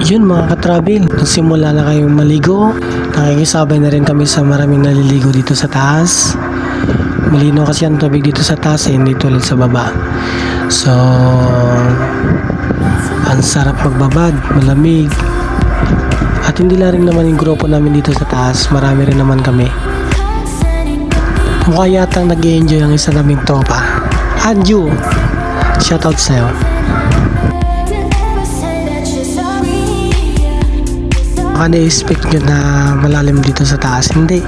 Yun mga katrabil, nagsimula na kayong maligo. Nakikisabay na rin kami sa maraming naliligo dito sa taas. Malino kasi ang tubig dito sa taas eh, hindi tulad sa baba. So, ang sarap magbabad, malamig. At hindi lang rin naman yung grupo namin dito sa taas, marami rin naman kami. Mukha yatang nag enjoy ang isa naming tropa. Anju! Shoutout sa'yo. Baka na-expect nyo na malalim dito sa taas. Hindi.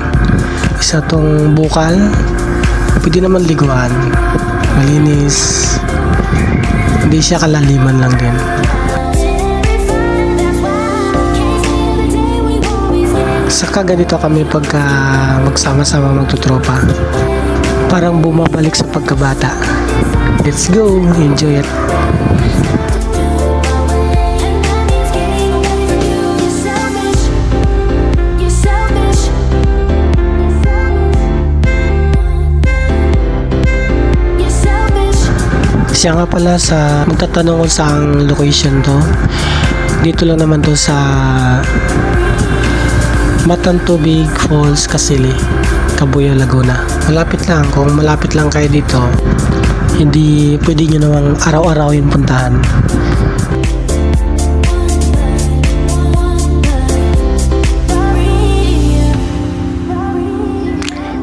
Isa tong bukal. Pwede naman liguan. Malinis. Hindi siya kalaliman lang din. Saka ganito kami pagka magsama-sama magtutropa. Parang bumabalik sa pagkabata. Let's go! Enjoy it! Siya nga pala sa magtatanong kung saang location to. Dito lang naman to sa Matantubig Falls, Kasili, Kabuya, Laguna. Malapit lang. Kung malapit lang kayo dito, hindi pwede nyo namang araw-araw yung puntahan.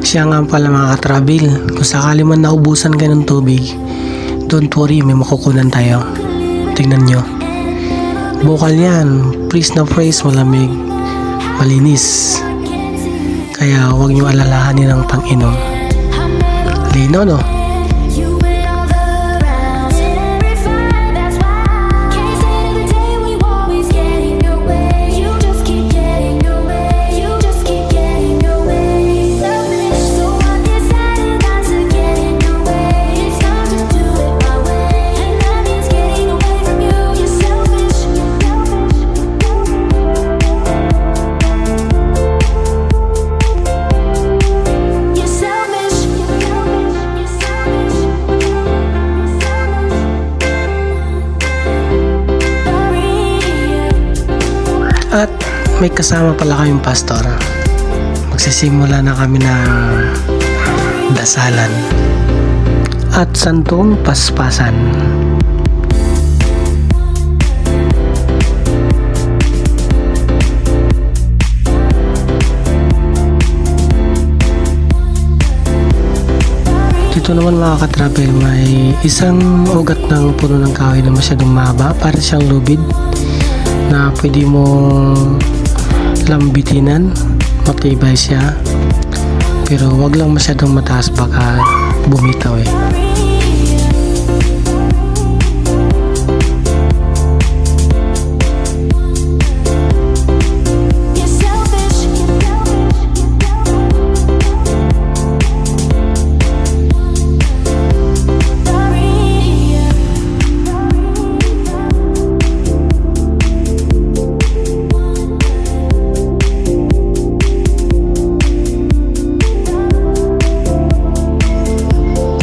Siya nga pala mga katrabil, kung sakali man naubusan kayo ng tubig, don't worry, may makukunan tayo. Tingnan nyo. Bukal yan, praise na praise, malamig, malinis. Kaya huwag nyo alalahanin ang pang-inom. Lino no? At may kasama pala kayong pastor. Magsisimula na kami ng dasalan at santong paspasan. Dito naman mga katravel, may isang ugat ng puno ng kahoy na masyadong mahaba, para siyang lubid na pwede mo lambitinan matibay siya. Pero wag lang masyadong mataas baka bumitaw eh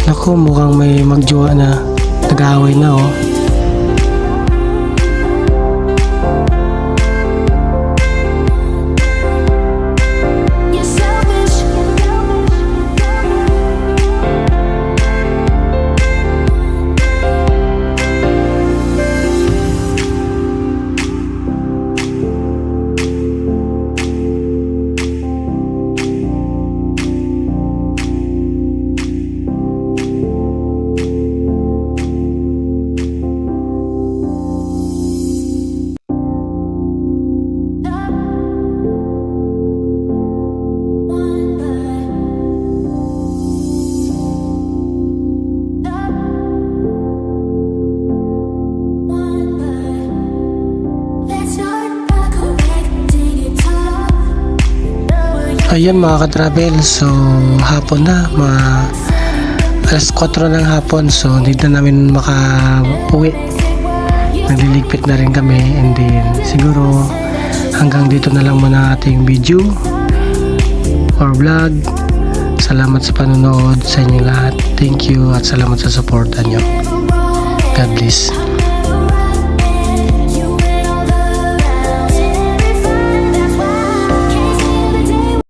Naku, mukhang may magjowa na nag-aaway na oh. Ayun mga ka-travel, so hapon na, mga alas 4 ng hapon, so hindi na namin maka-uwi. Nagliligpit na rin kami and then siguro hanggang dito na lang muna ating video or vlog. Salamat sa panonood sa inyo lahat. Thank you at salamat sa suporta nyo. God bless.